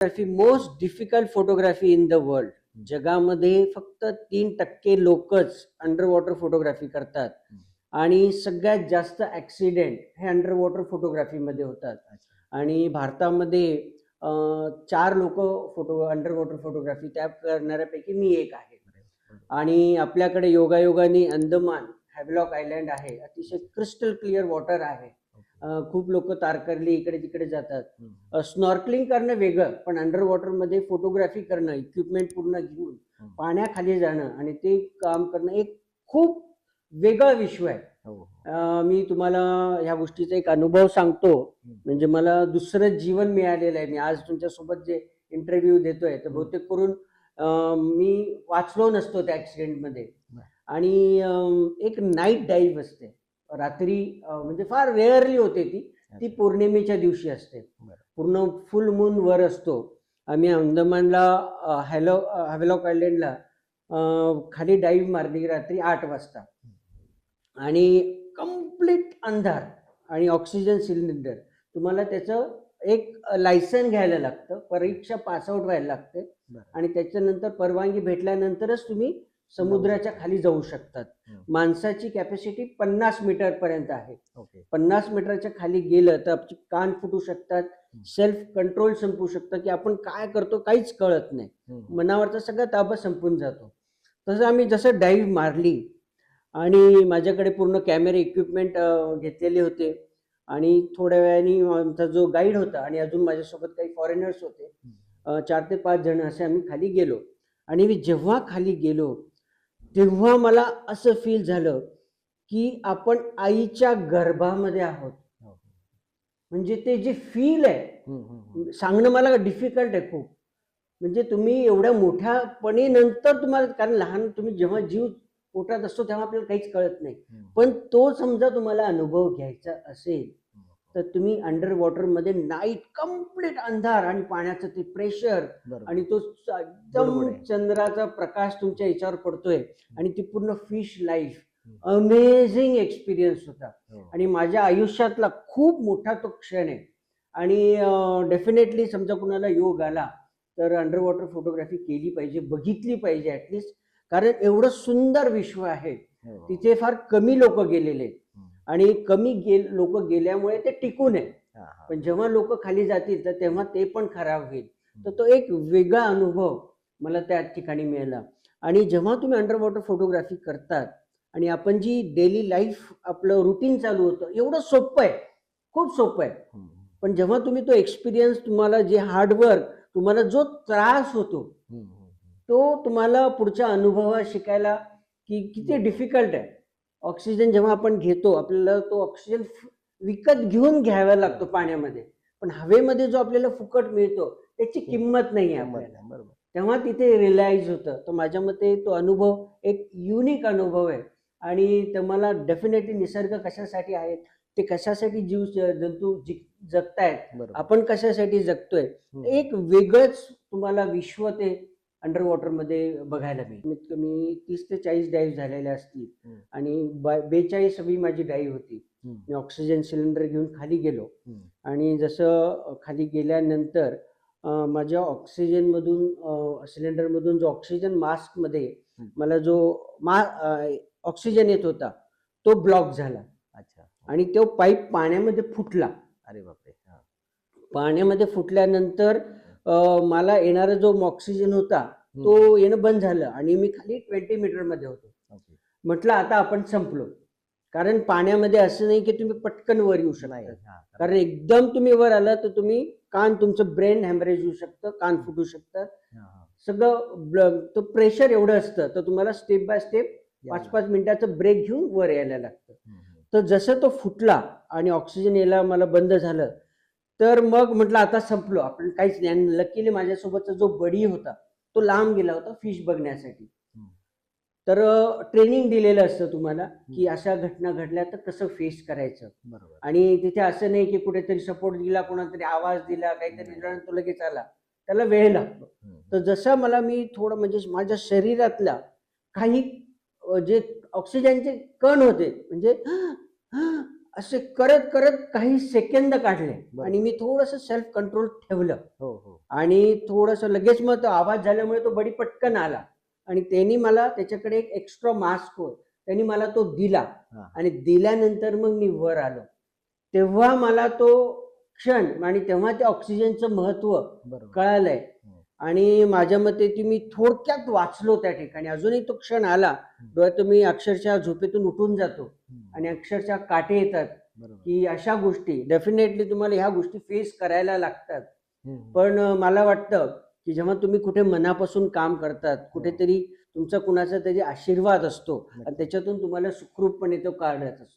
Photography most difficult photography in the world जगामध्ये फक्त तीन टक्के लोकच अंडर वॉटर फोटोग्राफी करतात. आणि सगळ्यात जास्त ऍक्सिडेंट हे अंडर वॉटर फोटोग्राफीमध्ये होतात. आणि भारतामध्ये चार लोक फोटो अंडर वॉटर फोटोग्राफी त्या करणाऱ्यापैकी मी एक आहे. आणि आपल्याकडे योगायोगाने अंदमान हॅवलॉक आयलँड आहे. अतिशय क्रिस्टल क्लिअर वॉटर आहे. खूप लोक तारकर्ली इकडे तिकडे जातात. स्नॉर्कलिंग करणं वेगळं पण अंडर वॉटरमध्ये फोटोग्राफी करणं इक्विपमेंट पूर्ण घेऊन. पाण्याखाली जाणं आणि ते काम करणं एक खूप वेगळं विश्व आहे. हो, अं, मी तुम्हाला ह्या गोष्टीचा एक अनुभव सांगतो. म्हणजे मला दुसरं जीवन मिळालेलं आहे. मी आज तुमच्यासोबत जे इंटरव्ह्यू देतोय तर बहुतेक करून मी वाचलो नसतो त्या ॲक्सिडेंटमध्ये बरं. आणि एक नाईट डाईव्ह असते. रात्री म्हणजे फार रेअरली होते ती. ती पौर्णिमेच्या दिवशी असते. पूर्ण फुल मून वर असतो. आम्ही अंदमानला हॅलो हॅवेलॉक आयलँडला खाली डाईव्ह मारली रात्री आठ वाजता. आणि कंप्लीट अंधार आणि ऑक्सिजन सिलेंडर. तुम्हाला त्याचं एक लायसन घ्यायला लागतं परीक्षा पासआउट व्हायला लागते. आणि त्याच्यानंतर परवानगी भेटल्यानंतरच तुम्ही समुद्राच्या खाली जाऊ शकतात. माणसाची कॅपॅसिटी पन्नास मीटर पर्यंत आहे. पन्नास मीटरच्या खाली गेलं तर आपली कान फुटू शकतात. सेल्फ कंट्रोल संपू शकतं की आपण काय करतो काहीच कळत नाही. मनावरचा सगळा ताबा संपून जातो. तसं आम्ही जसं डाईव्ह मारली आणि माझ्याकडे पूर्ण कॅमेरे इक्विपमेंट घेतलेले होते आणि थोड्या वेळाने आमचा जो गाईड होता आणि अजून माझ्यासोबत काही फॉरेनर्स होते चार ते पाच जण असे आम्ही खाली गेलो. आणि मी जेव्हा खाली गेलो तेव्हा मला असं फील झालं की आपण आईच्या गर्भामध्ये आहोत. म्हणजे ते जे फील आहे. सांगणं मला डिफिकल्ट आहे खूप म्हणजे तुम्ही एवढ्या मोठ्यापणी नंतर तुम्हाला कारण लहान तुम्ही जेव्हा जीव पोटात असतो तेव्हा आपल्याला काहीच कळत नाही. पण तो समजा तुम्हाला अनुभव घ्यायचा असेल. तर तुम्ही अंडर वॉटरमध्ये नाईट कंप्लीट अंधार आणि पाण्याचं ते प्रेशर. आणि तो एकदम. चंद्राचा प्रकाश तुमच्या याच्यावर पडतोय आणि ती पूर्ण फिश लाईफ. अमेझिंग एक्सपिरियन्स होता हो. आणि माझ्या आयुष्यातला खूप मोठा तो क्षण आहे आणि डेफिनेटली समजा कुणाला योग आला तर अंडर वॉटर फोटोग्राफी केली पाहिजे बघितली पाहिजे ऍटलिस्ट कारण एवढं सुंदर विश्व आहे हो. तिथे फार कमी लोक गेलेले आहेत. आणि कमी गे लोक गेल्यामुळे ते टिकून आहे. पण जेव्हा लोक खाली जातील तर तेव्हा ते पण खराब होईल. तर तो एक वेगळा अनुभव मला त्या ठिकाणी मिळाला. आणि जेव्हा तुम्ही अंडर वॉटर फोटोग्राफी करतात आणि आपण जी डेली लाईफ आपलं रुटीन चालू होतं एवढं सोपं आहे. खूप सोपं आहे. पण जेव्हा तुम्ही तो एक्सपिरियन्स तुम्हाला जे हार्डवर्क तुम्हाला जो त्रास होतो तो तुम्हाला पुढच्या अनुभवात शिकायला की किती डिफिकल्ट आहे. ऑक्सिजन जेव्हा आपण घेतो आपल्याला तो ऑक्सिजन विकत घेऊन घ्यावा लागतो पाण्यामध्ये. पण हवेमध्ये जो आपल्याला फुकट मिळतो त्याची किंमत नाही आहे. आपल्याला. बरोबर. तेव्हा तिथे रिअलाइज होतं. तर माझ्या मते तो अनुभव एक युनिक अनुभव आहे. आणि तुम्हाला डेफिनेटली निसर्ग कशासाठी आहेत ते कशासाठी जीव जंतू जगतायत आपण कशासाठी जगतोय. एक वेगळंच तुम्हाला विश्व ते अंडर वॉटरमध्ये बघायला मिळेल कमीत कमी तीस ते चाळीस डाईव्ह झालेल्या असतील. आणि बा- बेचाळीसावी माझी डाईव्ह होती. मी ऑक्सिजन सिलेंडर घेऊन खाली गेलो. आणि जसं खाली गेल्यानंतर माझ्या ऑक्सिजनमधून सिलेंडरमधून जो ऑक्सिजन मास्कमध्ये. मला जो मा ऑक्सिजन येत होता तो ब्लॉक झाला अच्छा आणि तो पाईप पाण्यामध्ये फुटला अरे बापरे. पाण्यामध्ये फुटल्यानंतर मला येणारा जो ऑक्सिजन होता तो येणं बंद झालं आणि मी खाली ट्वेंटी मीटरमध्ये होतो. म्हटलं आता आपण संपलो कारण पाण्यामध्ये असं नाही की तुम्ही पटकन वर येऊ शकता. कारण एकदम तुम्ही वर आला तर तुम्ही कान तुमचं ब्रेन हॅमरेज होऊ शकतं कान फुटू शकतात हा. सगळं तो प्रेशर एवढं असतं तर तुम्हाला स्टेप बाय स्टेप पाच. पाच मिनिटाचं ब्रेक घेऊन वर यायला लागतं. तर जसं तो फुटला आणि ऑक्सिजन यायला मला बंद झालं तर मग म्हटलं आता संपलो. आपण काहीच नाही. आणि लकीली माझ्यासोबतचा जो बडी होता तो लांब गेला होता फिश बघण्यासाठी. तर ट्रेनिंग दिलेलं असतं तुम्हाला की अशा घटना घडल्या तर कसं फेस करायचं. बरोबर. आणि तिथे असं नाही की कुठेतरी सपोर्ट दिला कोणातरी आवाज दिला काहीतरी तो लगेच आला. त्याला वेळ लागतो. तर जसं मला मी थोडं म्हणजे माझ्या शरीरातल्या काही जे ऑक्सिजनचे कण होते म्हणजे असे करत करत काही सेकंद काढले. आणि मी थोडस सेल्फ कंट्रोल ठेवलं. हो हो. आणि थोडस लगेच मग तो आवाज झाल्यामुळे तो बडी पटकन आला. आणि त्यांनी मला त्याच्याकडे एक एक्स्ट्रा मास्क होत त्यांनी मला तो दिला. हा. आणि दिल्यानंतर मग मी वर आलो. तेव्हा मला तो क्षण आणि तेव्हा त्या ऑक्सिजनचं महत्त्व कळालंय. हो. आणि माझ्या मते ती मी थोडक्यात वाचलो त्या ठिकाणी. अजूनही तो क्षण आला. डोळ्यात मी अक्षरशः झोपेतून उठून जातो. आणि अक्षरशः काटे येतात की अशा गोष्टी डेफिनेटली तुम्हाला ह्या गोष्टी फेस करायला लागतात. पण मला वाटतं की जेव्हा तुम्ही कुठे मनापासून काम करतात कुठेतरी तुमचा कुणाचा तरी आशीर्वाद असतो आणि त्याच्यातून तुम्हाला सुखरूपपणे तो काढत असतो.